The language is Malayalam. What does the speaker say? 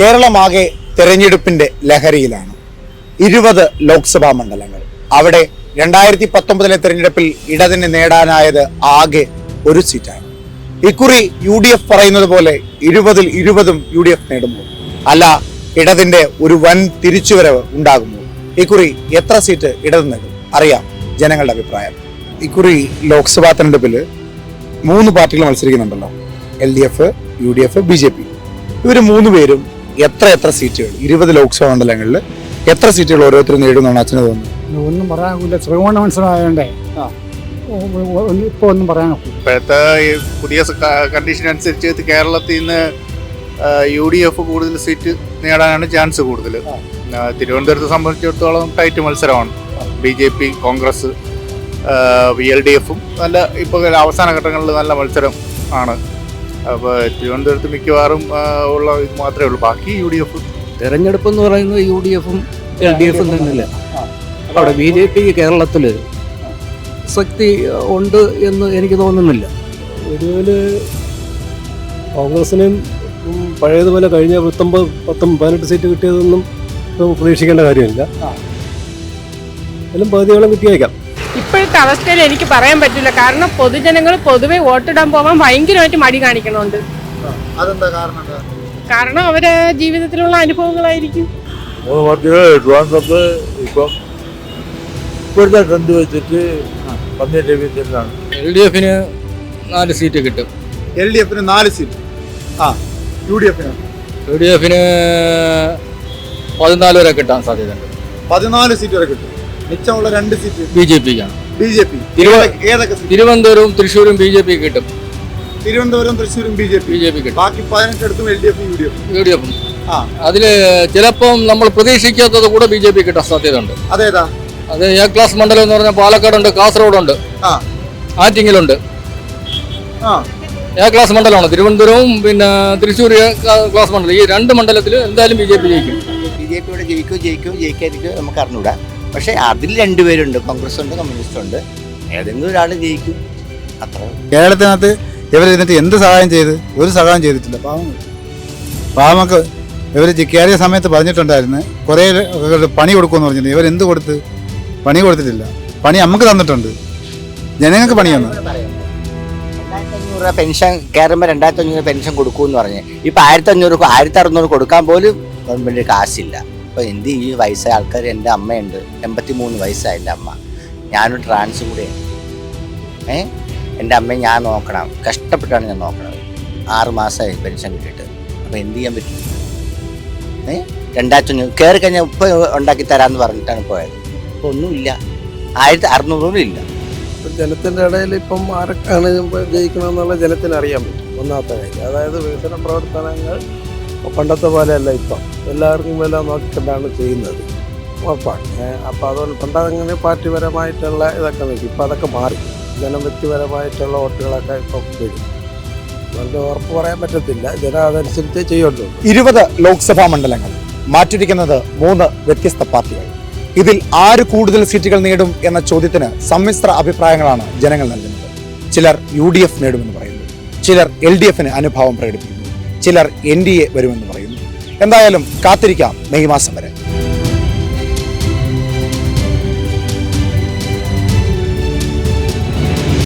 കേരളമാകെ തെരഞ്ഞെടുപ്പിന്റെ ലഹരിയിലാണ്. ഇരുപത് ലോക്സഭാ മണ്ഡലങ്ങൾ. അവിടെ രണ്ടായിരത്തി പത്തൊമ്പതിലെ തെരഞ്ഞെടുപ്പിൽ ഇടതിന് നേടാനായത് ആകെ ഒരു സീറ്റാണ്. ഇക്കുറി യു ഡി എഫ് പറയുന്നത് പോലെ ഇരുപതിൽ ഇരുപതും യു ഡി എഫ് നേടുമോ അല്ല ഇടതിന്റെ ഒരു വൻ തിരിച്ചുവരവ് ഉണ്ടാകുമോ ഇക്കുറി എത്ര സീറ്റ് ഇടത് നേടും? അറിയാം ജനങ്ങളുടെ അഭിപ്രായം. ഇക്കുറി ലോക്സഭാ തെരഞ്ഞെടുപ്പിൽ മൂന്ന് പാർട്ടികൾ മത്സരിക്കുന്നുണ്ടല്ലോ. L D F U D F B J P. ഇവർ മൂന്ന് പേരും എത്ര എത്ര സീറ്റുകൾ? ഇരുപത് ലോക്സഭാ മണ്ഡലങ്ങളിൽ എത്ര സീറ്റുകൾ ഓരോരുത്തരും നേടുമെന്നാണ് അച്ഛന് തോന്നുന്നത്? ഒന്നും പറയാനില്ല ശ്രീകോണ മത്സരമായോണ്ടേ ഇപ്പോൾ ഇപ്പൊ ഒന്നും പറയാനൊക്കില്ല ഇപ്പോഴത്തെ ഈ പുതിയ കണ്ടീഷൻ അനുസരിച്ച് കേരളത്തിൽ നിന്ന് യു ഡി എഫ് കൂടുതൽ സീറ്റ് നേടാനാണ് ചാൻസ് കൂടുതൽ. തിരുവനന്തപുരത്ത് തിരുവനന്തപുരത്തെ സംബന്ധിച്ചിടത്തോളം ടൈറ്റ് മത്സരമാണ്. B J P Congress V L D എഫും നല്ല ഇപ്പോൾ അവസാന ഘട്ടങ്ങളിൽ നല്ല മത്സരം ആണ്. അപ്പോൾ തിരുവനന്തപുരത്ത് മിക്കവാറും ഉള്ള ഇത് മാത്രമേ ഉള്ളൂ. ബാക്കി യു ഡി എഫ് തെരഞ്ഞെടുപ്പ് എന്ന് പറയുന്നത് യു ഡി എഫും എൽ ഡി എഫും തന്നെയല്ല? അവിടെ ബി ജെ പി കേരളത്തിൽ ശക്തി ഉണ്ട് എന്ന് എനിക്ക് തോന്നുന്നില്ല. ഒരുപോലെ കോൺഗ്രസിനും പഴയതുപോലെ കഴിഞ്ഞ പത്തൊമ്പത് പത്തും പതിനെട്ട് സീറ്റ് കിട്ടിയതൊന്നും പ്രതീക്ഷിക്കേണ്ട കാര്യമില്ല. എല്ലാം പകുതിയോളം കിട്ടിയേക്കാം. ഇപ്പോഴത്തെ അവസ്ഥയിൽ എനിക്ക് പറയാൻ പറ്റില്ല. കാരണം പൊതുജനങ്ങൾ പൊതുവെ വോട്ടിടാൻ പോകാൻ ഭയങ്കരമായിട്ട് മടി കാണിക്കണുണ്ട് അതെന്താ കാരണം? കാരണം അവരെ ജീവിതത്തിലുള്ള അനുഭവങ്ങളായിരിക്കും. ട്രിവാൻഡ്രത്ത് ഇപ്പം ഇപ്പോഴത്തെ ട്രെൻഡ് വെച്ചിട്ട് പന്നീർ രവീന്ദ്രനാണ് എൽ ഡി എഫിന് നാല് സീറ്റ് കിട്ടും. എൽ ഡി എഫിന് നാല് സീറ്റ് ആ യു ഡി എഫിന്? യു ഡി എഫിന് പതിനാല് വരെ കിട്ടാൻ സാധ്യതയുണ്ട്. പതിനാല് സീറ്റ് വരെ കിട്ടും. മിച്ചമുള്ള രണ്ട് seat B J പിക്കാണ്. B J P. ഏതൊക്കെ തിരുവനന്തപുരവും തൃശ്ശൂരും ബി ജെ പി കിട്ടും. Thiruvananthapuram തൃശ്ശൂരും B J B J P കിട്ടും. ബാക്കി പതിനെട്ടിടത്തും എൽ ഡി എഫും U D F. U D എഫും. ആ. അതിൽ ചിലപ്പം നമ്മൾ പ്രതീക്ഷിക്കാത്തത് കൂടെ ബി ജെ പി കിട്ടാൻ സാധ്യതയുണ്ട്. അതേതാ? അത് എ ക്ലാസ് മണ്ഡലം എന്ന് പറഞ്ഞാൽ പാലക്കാടുണ്ട് കാസർഗോഡുണ്ട് ആ. ആറ്റിങ്ങിലുണ്ട്. ആ. എ ക്ലാസ് മണ്ഡലമാണ്. തിരുവനന്തപുരവും പിന്നെ തൃശ്ശൂർ ക്ലാസ് മണ്ഡലം. ഈ രണ്ട് മണ്ഡലത്തിൽ എന്തായാലും ബി ജെ പി ജയിക്കും. ബി ജെ പിയുടെ ജയിക്കും ജയിക്കും ജയിക്കാതിരിക്കും നമുക്ക് അറിഞ്ഞൂടാ പക്ഷേ അതിൽ രണ്ടുപേരുണ്ട്. കോൺഗ്രസ് ഉണ്ട് കമ്മ്യൂണിസ്റ്റ് ഉണ്ട് ഏതെങ്കിലും ഒരാൾ ജയിക്കും. അത്ര. കേരളത്തിനകത്ത് ഇവർ ഇതിനകത്ത് എന്ത് സഹായം ചെയ്ത്? ഒരു സഹായം ചെയ്തിട്ടില്ല. പാവങ്ങൾ പാവങ്ങൾക്ക് ഇവർ കയറിയ സമയത്ത് പറഞ്ഞിട്ടുണ്ടായിരുന്നു. കുറേ പണി കൊടുക്കുമെന്ന് പറഞ്ഞിട്ടുണ്ട് ഇവർ എന്ത് കൊടുത്ത്? പണി കൊടുത്തിട്ടില്ല. പണി നമുക്ക് തന്നിട്ടുണ്ട്. ജനങ്ങൾക്ക് പണി തന്നു രൂപ പെൻഷൻ കയറുമ്പോൾ രണ്ടായിരത്തി അഞ്ഞൂറ് പെൻഷൻ കൊടുക്കുമെന്ന് പറഞ്ഞ്. ഇപ്പം ആയിരത്തി അഞ്ഞൂറ് ആയിരത്തി അറുന്നൂറ് കൊടുക്കാൻ പോലും ഗവൺമെന്റ് കാശില്ല. അപ്പോൾ എന്ത് ഈ വയസ്സായ ആൾക്കാർ എന്റെ അമ്മയുണ്ട്. എൺപത്തി മൂന്ന് വയസ്സായ എന്റെ അമ്മ. ഞാനും ട്രാൻസ് കൂടെ ഏ? എന്റെ അമ്മയെ ഞാൻ നോക്കണം. കഷ്ടപ്പെട്ടാണ് ഞാൻ നോക്കണത്. ആറ് മാസമായി പെൻഷൻ കിട്ടിയിട്ട്. അപ്പോൾ എന്ത് ചെയ്യാൻ പറ്റും? ഏ? രണ്ടായിരത്തി കയറി കഴിഞ്ഞാൽ ഉപ്പ് ഉണ്ടാക്കി തരാമെന്ന് പറഞ്ഞിട്ടാണ് പോയത്. അപ്പോൾ ഒന്നുമില്ല. ആയിരത്തി അറുന്നൂറും ഇല്ല. ജനത്തിന്റെ ഇടയിൽ ഇപ്പം ആരൊക്കെയാണ് ജയിക്കണമെന്നുള്ള ജനത്തിന് അറിയാൻ പറ്റും. ഒന്നാമത്തെ കാര്യം. അതായത് വികസന പ്രവർത്തനങ്ങൾ പണ്ടത്തെ പോലെയല്ല ഇപ്പം. എല്ലാവർക്കും വില നോക്കിക്കൊണ്ടാണ് ചെയ്യുന്നത്. ഉറപ്പാണ്. അപ്പോൾ അപ്പം അതുപോലെ പണ്ടങ്ങനെ പാർട്ടിപരമായിട്ടുള്ള ഇതൊക്കെ നിൽക്കും ഇപ്പം അതൊക്കെ മാറി. ജനം വ്യക്തിപരമായിട്ടുള്ള വോട്ടുകളൊക്കെ ഇപ്പം വരും. അതുകൊണ്ട് ഉറപ്പ് പറയാൻ പറ്റത്തില്ല. ജനം അതനുസരിച്ച് ചെയ്യുള്ളൂ. ഇരുപത് ലോക്സഭാ മണ്ഡലങ്ങൾ മാറ്റിരിക്കുന്നത് മൂന്ന് വ്യത്യസ്ത പാർട്ടികൾ. ഇതിൽ ആര് കൂടുതൽ സീറ്റുകൾ നേടും എന്ന ചോദ്യത്തിന് സമ്മിശ്ര അഭിപ്രായങ്ങളാണ് ജനങ്ങൾ നൽകുന്നത്. ചിലർ യു ഡി എഫ് നേടുമെന്ന് പറയുന്നു. ചിലർ എൽ ഡി എഫിന് അനുഭാവം പ്രകടിപ്പിക്കുന്നു. ചിലർ എൻ ഡി എ വരുമെന്ന് പറയുന്നു. എന്തായാലും കാത്തിരിക്കാം മെയ് മാസം വരെ.